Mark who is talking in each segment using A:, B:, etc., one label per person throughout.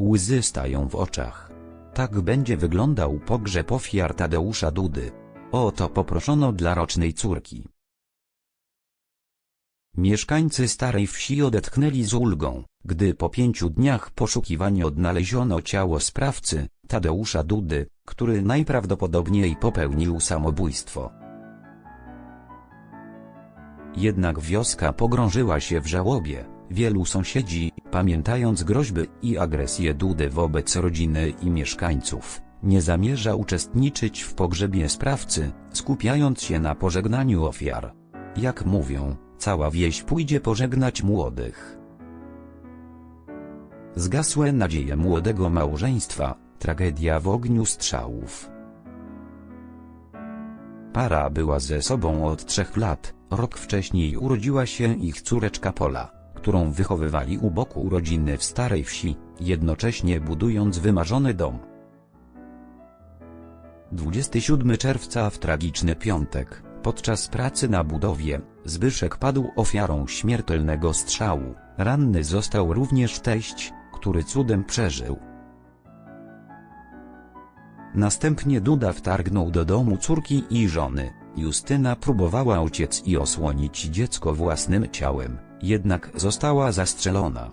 A: Łzy stają w oczach. Tak będzie wyglądał pogrzeb ofiar Tadeusza Dudy. O to poproszono dla rocznej córki. Mieszkańcy Starej Wsi odetchnęli z ulgą, gdy po pięciu dniach poszukiwań odnaleziono ciało sprawcy, Tadeusza Dudy, który najprawdopodobniej popełnił samobójstwo. Jednak wioska pogrążyła się w żałobie, wielu sąsiedzi, pamiętając groźby i agresję Dudy wobec rodziny i mieszkańców, nie zamierza uczestniczyć w pogrzebie sprawcy, skupiając się na pożegnaniu ofiar. Jak mówią, cała wieś pójdzie pożegnać młodych. Zgasłe nadzieje młodego małżeństwa, tragedia w ogniu strzałów. Para była ze sobą od trzech lat, rok wcześniej urodziła się ich córeczka Pola, którą wychowywali u boku rodziny w starej wsi, jednocześnie budując wymarzony dom. 27 czerwca w tragiczny piątek, podczas pracy na budowie, Zbyszek padł ofiarą śmiertelnego strzału, ranny został również teść, który cudem przeżył. Następnie Duda wtargnął do domu córki i żony. Justyna próbowała uciec i osłonić dziecko własnym ciałem, jednak została zastrzelona.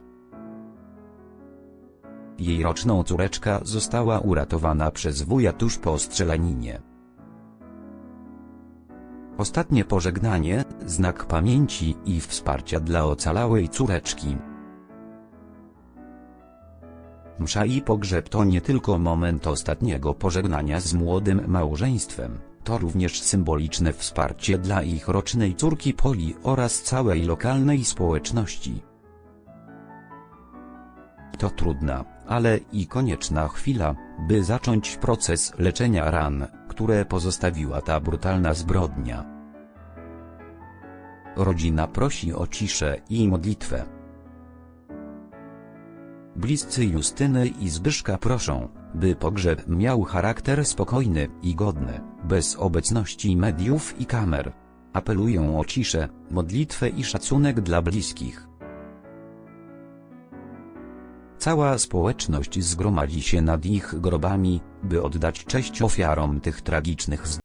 A: Jej roczną córeczka została uratowana przez wuja tuż po strzelaninie. Ostatnie pożegnanie, znak pamięci i wsparcia dla ocalałej córeczki. Msza i pogrzeb to nie tylko moment ostatniego pożegnania z młodym małżeństwem, to również symboliczne wsparcie dla ich rocznej córki Poli oraz całej lokalnej społeczności. To trudna, ale i konieczna chwila, by zacząć proces leczenia ran, które pozostawiła ta brutalna zbrodnia. Rodzina prosi o ciszę i modlitwę. Bliscy Justyny i Zbyszka proszą, by pogrzeb miał charakter spokojny i godny, bez obecności mediów i kamer. Apelują o ciszę, modlitwę i szacunek dla bliskich. Cała społeczność zgromadzi się nad ich grobami, by oddać cześć ofiarom tych tragicznych zdarzeń.